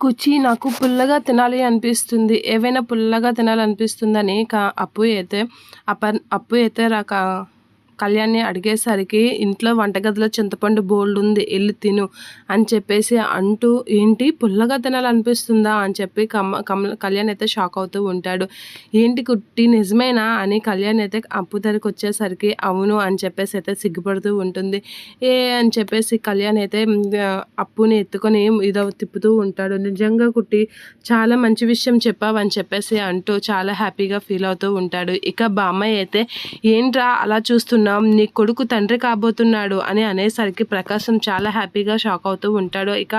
కుచి నాకు పుల్లగా తినాలి అనిపిస్తుంది. ఏవైనా పుల్లగా తినాలనిపిస్తుందని కా అప్పు అయితే అప అప్పు అయితే రాక కళ్యాణ్ని అడిగేసరికి ఇంట్లో వంటగదిలో చింతపండు బోల్డ్ ఉంది వెళ్ళి తిను అని చెప్పేసి అంటూ ఏంటి పుల్లగా తినాలనిపిస్తుందా? అని చెప్పి కమ్మ కమల కళ్యాణ్ అయితే షాక్ అవుతూ ఉంటాడు. ఏంటి కుట్టి నిజమేనా? అని కళ్యాణ్ అయితే అప్పు ధరకు వచ్చేసరికి అవును అని చెప్పేసి అయితే సిగ్గుపడుతూ ఉంటుంది. ఏ అని చెప్పేసి కళ్యాణ్ అయితే అప్పుని ఎత్తుకొని ఇదో తిప్పుతూ ఉంటాడు. నిజంగా కుట్టి చాలా మంచి విషయం చెప్పావని చెప్పేసి అంటూ చాలా హ్యాపీగా ఫీల్ అవుతూ ఉంటాడు. ఇక బామ్మాయి అయితే ఏంట్రా అలా చూస్తున్నా అనుకున్నాం నీ కొడుకు తండ్రి కాబోతున్నాడు అని అనేసరికి ప్రకాశం చాలా హ్యాపీగా షాక్ అవుతూ ఉంటాడు. ఇక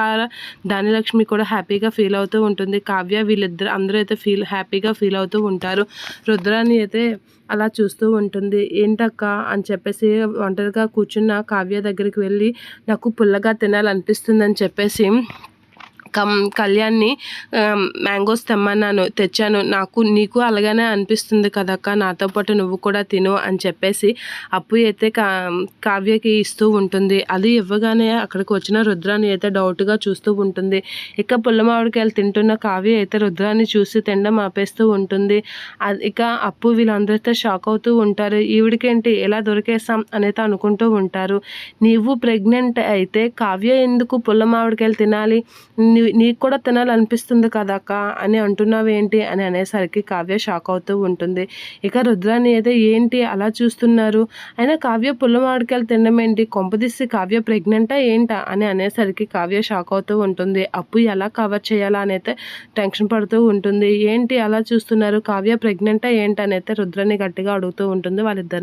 ధనలక్ష్మి కూడా హ్యాపీగా ఫీల్ అవుతూ ఉంటుంది. కావ్య వీళ్ళిద్దరు అందరూ అయితే ఫీల్ హ్యాపీగా ఫీల్ అవుతూ ఉంటారు. రుద్రాని అయితే అలా చూస్తూ ఉంటుంది. ఏంటక్క? అని చెప్పేసి ఒంటరిగా కూర్చున్న కావ్య దగ్గరికి వెళ్ళి నాకు పుల్లగా తినాలనిపిస్తుందని చెప్పేసి కం కళ్యాణ్ని మ్యాంగోస్ తెమ్మన్నాను తెచ్చాను. నాకు నీకు అలాగనే అనిపిస్తుంది కదక్క నాతో పాటు నువ్వు కూడా తిను అని చెప్పేసి అప్పు అయితే కా కావ్యకి ఇస్తూ ఉంటుంది. అది ఇవ్వగానే అక్కడికి వచ్చిన రుద్రాన్ని అయితే డౌట్గా చూస్తూ ఉంటుంది. ఇక పుల్లమావిడికాయలు తింటున్న కావ్య అయితే రుద్రాన్ని చూసి తినడం ఆపేస్తూ ఉంటుంది. ఇక అప్పు వీళ్ళందరితో షాక్ అవుతూ ఉంటారు. ఈవిడికేంటి ఎలా దొరికేసాం అనేది అనుకుంటూ ఉంటారు. నీవు ప్రెగ్నెంట్ అయితే కావ్య ఎందుకు పుల్లమావిడికాయలు తినాలి? నీకు కూడా తినాలనిపిస్తుంది కదక్క అని అంటున్నావేంటి అని అనేసరికి కావ్య షాక్ అవుతూ ఉంటుంది. ఇక రుద్రాన్ని అయితే ఏంటి అలా చూస్తున్నారు? అయినా కావ్య పుల్ల తినడం ఏంటి కొంపదీసి కావ్య ప్రెగ్నెంటా ఏంటా? అని అనేసరికి కావ్య షాక్ అవుతూ ఉంటుంది. అప్పు ఎలా కవర్ చేయాలా అని అయితే టెన్షన్ పడుతూ ఉంటుంది. ఏంటి అలా చూస్తున్నారు? కావ్య ప్రెగ్నెంటా ఏంటి? అయితే రుద్రాన్ని గట్టిగా అడుగుతూ ఉంటుంది వాళ్ళిద్దరు